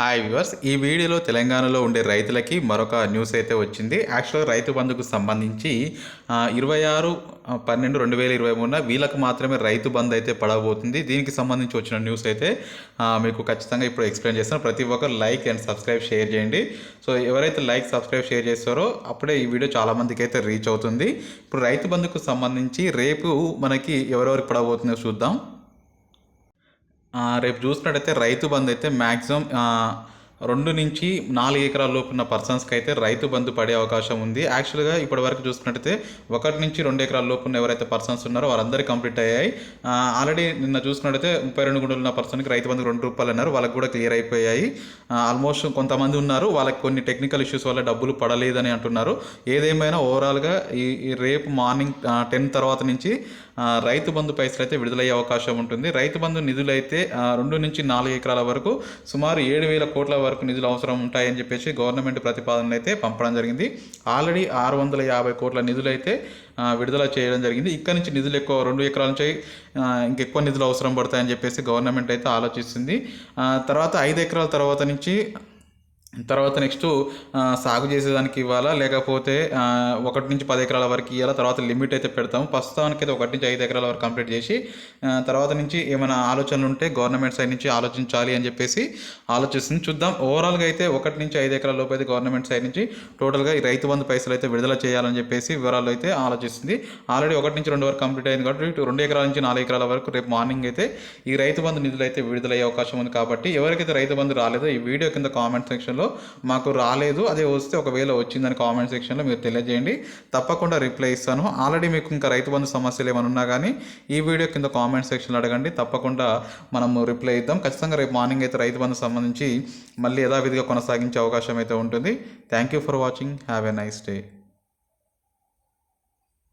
Hi viewers ఈ వీడియోలో తెలంగాణలో ఉండే రైతులకి మరొక న్యూస్ అయితే వచ్చింది. యాక్చువల్గా రైతు బంధుకు సంబంధించి ఇరవై ఆరు పన్నెండు రెండు వేల ఇరవై మూడున వీళ్ళకు మాత్రమే రైతు బంద్ అయితే పడబోతుంది. దీనికి సంబంధించి వచ్చిన న్యూస్ అయితే మీకు ఖచ్చితంగా ఇప్పుడు ఎక్స్ప్లెయిన్ చేస్తాను. ప్రతి ఒక్కరు లైక్ అండ్ సబ్స్క్రైబ్ షేర్ చేయండి. సో ఎవరైతే లైక్ సబ్స్క్రైబ్ షేర్ చేస్తారో అప్పుడే ఈ వీడియో చాలా మందికి అయితే రీచ్ అవుతుంది. ఇప్పుడు రైతు బంధుకు సంబంధించి రేపు మనకి ఎవరెవరికి పడబోతుందో చూద్దాం. రేపు చూసినట్టయితే రైతు బంధు అయితే మ్యాక్సిమం రెండు నుంచి నాలుగు ఎకరాల లోపు ఉన్న పర్సన్స్కి అయితే రైతు బంధు పడే అవకాశం ఉంది. యాక్చువల్గా ఇప్పటి వరకు చూసుకున్నట్టయితే ఒకటి నుంచి రెండు ఎకరాల లోపు ఉన్న ఎవరైతే పర్సన్స్ ఉన్నారో వాళ్ళందరూ కంప్లీట్ అయ్యాయి. ఆల్రెడీ నిన్న చూసుకున్నట్టయితే ముప్పై రెండు గుండెలు ఉన్న పర్సన్కి రైతు బంధు రెండు రూపాయలు అన్నారు. వాళ్ళకి కూడా క్లియర్ అయిపోయాయి. ఆల్మోస్ట్ కొంతమంది ఉన్నారు. వాళ్ళకి కొన్ని టెక్నికల్ ఇష్యూస్ వల్ల డబ్బులు పడలేదని అంటున్నారు. ఏదేమైనా ఓవరాల్గా ఈ రేపు మార్నింగ్ టెన్ తర్వాత నుంచి రైతు బంధు పైసలు అయితే విడుదలయ్యే అవకాశం ఉంటుంది. రైతు బంధు నిధులు అయితే రెండు నుంచి నాలుగు ఎకరాల వరకు సుమారు ఏడు వేల కోట్ల వరకు నిధులు అవసరం ఉంటాయని చెప్పేసి గవర్నమెంట్ ప్రతిపాదనలు అయితే పంపడం జరిగింది. ఆల్రెడీ ఆరు వందల యాభై కోట్ల నిధులు అయితే విడుదల చేయడం జరిగింది. ఇక్కడ నుంచి నిధులు ఎక్కువ రెండు ఎకరాల నుంచి ఇంకెక్కువ నిధులు అవసరం పడతాయని చెప్పేసి గవర్నమెంట్ అయితే ఆలోచిస్తుంది. తర్వాత ఐదు ఎకరాల తర్వాత నుంచి తర్వాత నెక్స్ట్ సాగు చేసేదానికి ఇవ్వాలా? లేకపోతే ఒకటి నుంచి పది ఎకరాల వరకు ఇవ్వాలా తర్వాత లిమిట్ అయితే పెడతాము. ప్రస్తుతానికి అయితే ఒకటి నుంచి ఐదు ఎకరాల వరకు కంప్లీట్ చేసి తర్వాత నుంచి ఏమైనా ఆలోచనలు ఉంటే గవర్నమెంట్ సైడ్ నుంచి ఆలోచించాలి అని చెప్పేసి ఆలోచిస్తుంది. చూద్దాం. ఓవరాల్గా అయితే ఒకటి నుంచి ఐదు ఎకరాల లోపు అయితే గవర్నమెంట్ సైడ్ నుంచి టోటల్గా ఈ రైతు బంధు పైసలు అయితే విడుదల చేయాలని చెప్పేసి వివరాలు అయితే ఆలోచిస్తుంది. ఆల్రెడీ ఒకటి నుంచి రెండు వరకు కంప్లీట్ అయింది కాబట్టి రెండు ఎకరాల నుంచి నాలుగు ఎకరాల వరకు రేపు మార్నింగ్ అయితే ఈ రైతు బంధు నిధులు అయితే విడుదలయ్యే అవకాశం ఉంది కాబట్టి ఎవరికైతే రైతు బంధు రాలేదో ఈ వీడియో కింద కామెంట్ సెక్షన్లో మాకు రాలేదు అదే వస్తే ఒకవేళ వచ్చిందని కామెంట్ సెక్షన్లో మీరు తెలియజేయండి. తప్పకుండా రిప్లై ఇస్తాను. ఆల్రెడీ మీకు ఇంకా రైతు బంధు సమస్యలు ఏమైనా ఉన్నా కానీ ఈ వీడియో కింద కామెంట్ సెక్షన్లో అడగండి. తప్పకుండా మనము రిప్లై ఇద్దాం. ఖచ్చితంగా రేపు మార్నింగ్ అయితే రైతు బంధు సంబంధించి మళ్ళీ యథావిధిగా కొనసాగించే అవకాశం అయితే ఉంటుంది. Thank you for watching have a nice day